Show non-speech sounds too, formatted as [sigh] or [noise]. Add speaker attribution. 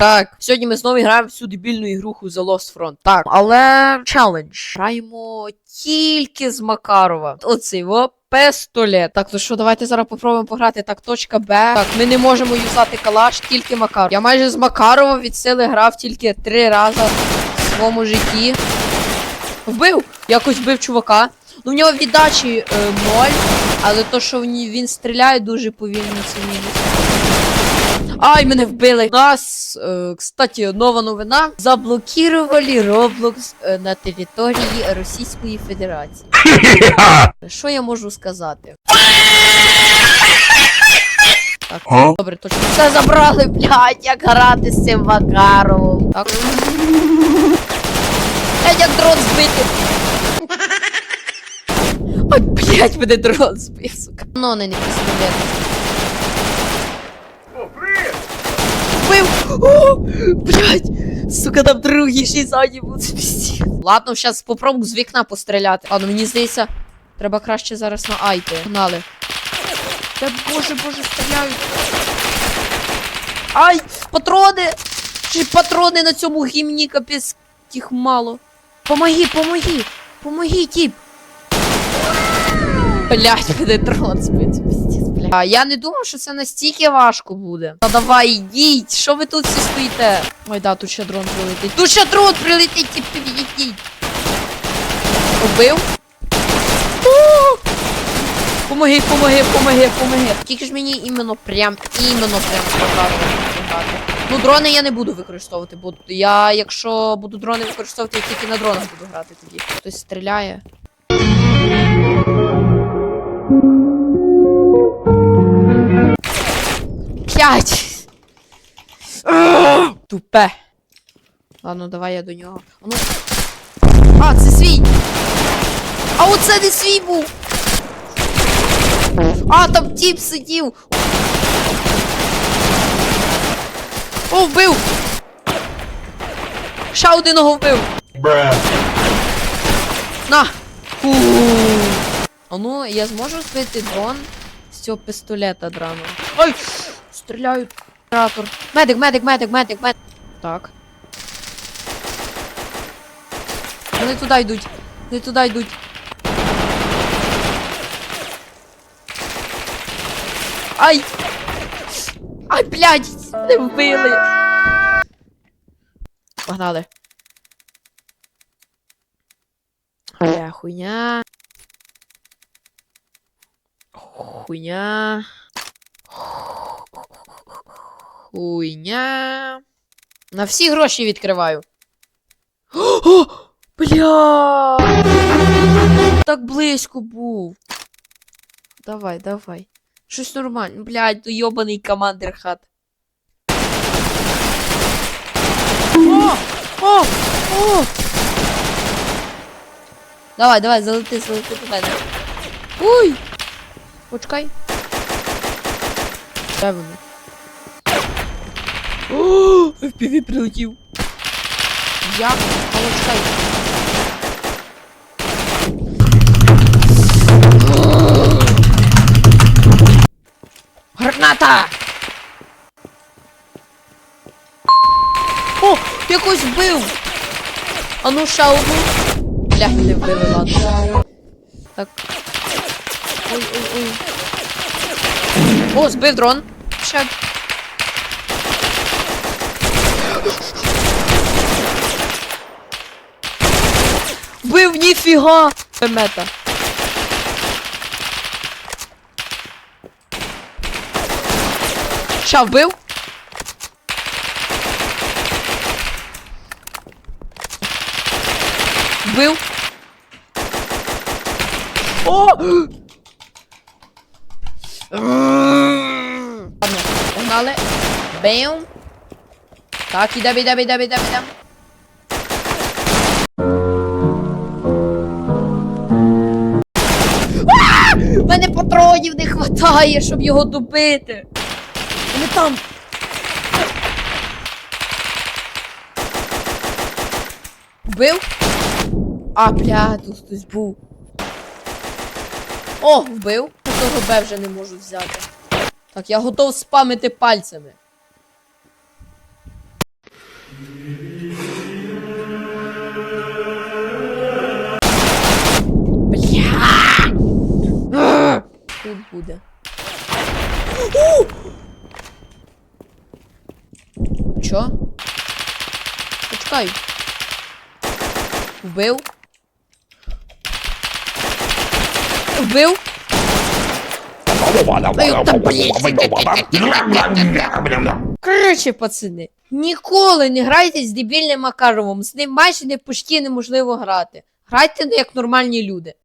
Speaker 1: Так, сьогодні ми знову граємо в цю дебільну ігруху The Lost Front. Так, але челендж. Граємо тільки з Макарова. Оцей во. Пистолет. Так, то що, давайте зараз попробуємо пограти. Так, точка Б. Так, ми не можемо юзати калаш, тільки Макаров. Я майже з Макарова від сили грав тільки три рази в своєму житті. Вбив! Якось вбив чувака. Ну, в нього віддачі е, ноль, але то, що він стріляє дуже повільно, це мінус. Ай, мене вбили. Нас, е, кстати, нова новина. Заблокували Roblox е, на території Російської Федерації. [laughs] Що я можу сказати? Так,
Speaker 2: А?
Speaker 1: добре, точно. Все забрали, блядь, як грати з цим Макаровим. Так. Блядь, як дрон збити. Ой, блядь, мене дрон збив, сука. Ну, не не Вбив! О, блядь! Сука, там другий ще й ззаді буде. Ладно, зараз попробую з вікна постріляти. Ладно, мені здається, треба краще зараз на айти. Погнали. Та боже, боже, стріляють. Ай! Патрони! Чи патрони на цьому гімні, капець, їх мало. Помоги, помоги! Помоги, тіп! Блять, мене піздець, блядь. А я не думав, що це настільки важко буде. Та давай, йдіть, що ви тут всі стоїте? Ой, да, тут ще дрон прилетить. Тут ще дрон прилетить, підійдіть. Убив? Помоги, помоги, помоги, помоги. Тільки ж мені іменно прям, іменно прям показувати. Ну, дрони я не буду використовувати, бо я, якщо буду дрони використовувати, я тільки на дронах буду грати тоді. Хтось стріляє. П'ять! Тупе. Ладно, давай я до нього. А Ну. А, це свій! А оце не свій був! А, там тіп сидів! О, вбив! Ще одного вбив! На! Фу. А ну, я зможу збити дрон з цього пістолета драного. Ой! Стріляють. Оператор. Медик, медик, медик, медик, медик. Так. Вони туди йдуть. Вони туди йдуть. Ай! Ай, блядь! Не вбили! Погнали. Бля, хуйня. Хуйня. Хуйня. На всі гроші відкриваю. О, бля. Так близько був. Давай, давай. Щось нормально. Блядь, ну йобаний командир хат. О! О! О! Давай, давай, залети, залети до мене. Уй! Почекай. Де вони? [gasps] О, FPV прилетів. Але чекай. Граната! О, якось вбив! А ну одну. Блядь, не вбили, ладно. Так. Ой, ой, ой. О, збив дрон. Ще. Вбив ніфіга! Мета. Ща вбив? Вбив? О! Ладно, погнали. Бем. Так, ідем, ідем, ідем, ідем, ідем. А! Патронів не хватає, щоб його добити. Вони там. Вбив? А, бля, тут хтось був. О, вбив. Того Б вже не можу взяти. Так, я готов спамити пальцями. Буде. У! Чо? Почекай. Вбив. Вбив. Коротше, пацани, ніколи не грайте з дебільним Макаровим. З ним майже не почти неможливо грати. Грайте як нормальні люди.